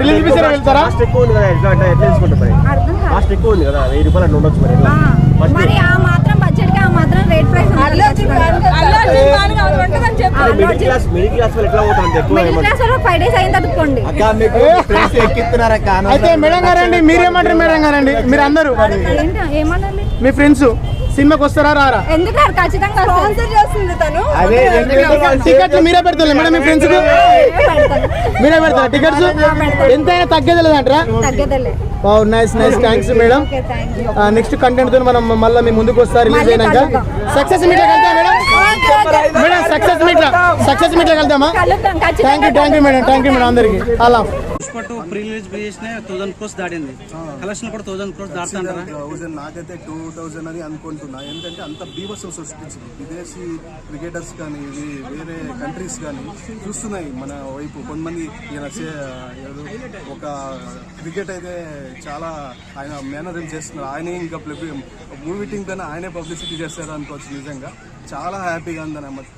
Release వెళ్తారా? Cost ఎక్కువ ఉంది కదా ఎట్లా అంటే ఎట్లా తీసుకుంటారు మరి. కాస్ట్ ఎక్కువ ఉంది కదా వెయ్యి రూపాయలు అట్లా ఉండొచ్చు మరి ఎట్లా? మరి ఆ మాత్రం బడ్జెట్కి ఆ మాత్రం rate price middle class middle class వాళ్ళు ఎట్లా పోతారు అంత ఎక్కువ మిడిల్ ఏమన్నా? క్లాస్ వాళ్ళు ఫైవ్ డేస్ అయిన తదుకోండి అక్క మీకు ఫ్రెండ్స్ ఎక్కిస్తున్నారక్క అయితే మేడం గారండి మీరేమంటారు మేడం గారండి? మీరు అందరూ ఏంటి ఏమనాలి? మీ ఫ్రెండ్స్ సినిమాకి వస్తారా రారా? ఎందుకు? ఖచ్చితంగా స్పాన్సర్ చేస్తుంది తను. టికెట్లు మీరే పెడతారు మేడం మీ ఫ్రెండ్స్ మీరే పెడతారా టికెట్స్? ఎంత అయినా తగ్గేది లేదంటారా తగ్గదలే nice nice thanks madam next కంటెంట్తో మనం మళ్ళీ మీ ముందుకు వస్తా రిలీజ్ అయినాక. సక్సెస్ మీట్ వెళ్తా madam madam success meet success meet వెళ్తామా? కలుద్దాం thank you thank you madam thank you madam అందరికి. అలా. పుష్ప టూ ప్రీ రిలీజ్ చేసిన థౌసండ్ క్రోర్స్ దాటింది. కలెక్షన్ కూడా థౌసండ్ క్రోర్స్ దాటుతుంటారా థౌజండ్ నాకైతే టూ థౌజండ్ అని అనుకుంటున్నా. ఏంటంటే అంత బీభత్సం సృష్టించింది. విదేశీ క్రికెటర్స్ కానీ ఇది వేరే కంట్రీస్ కానీ చూస్తున్నాయి మన వైపు. కొంతమంది ఒక క్రికెట్ అయితే చాలా ఆయన మేనరిజం చేస్తున్నారు. ఆయనే ఇంకా మూవీ టీం కన్నా ఆయనే పబ్లిసిటీ చేస్తారు అనుకోవచ్చు నిజంగా. చాలా హ్యాపీగా ఉందన్నమాట.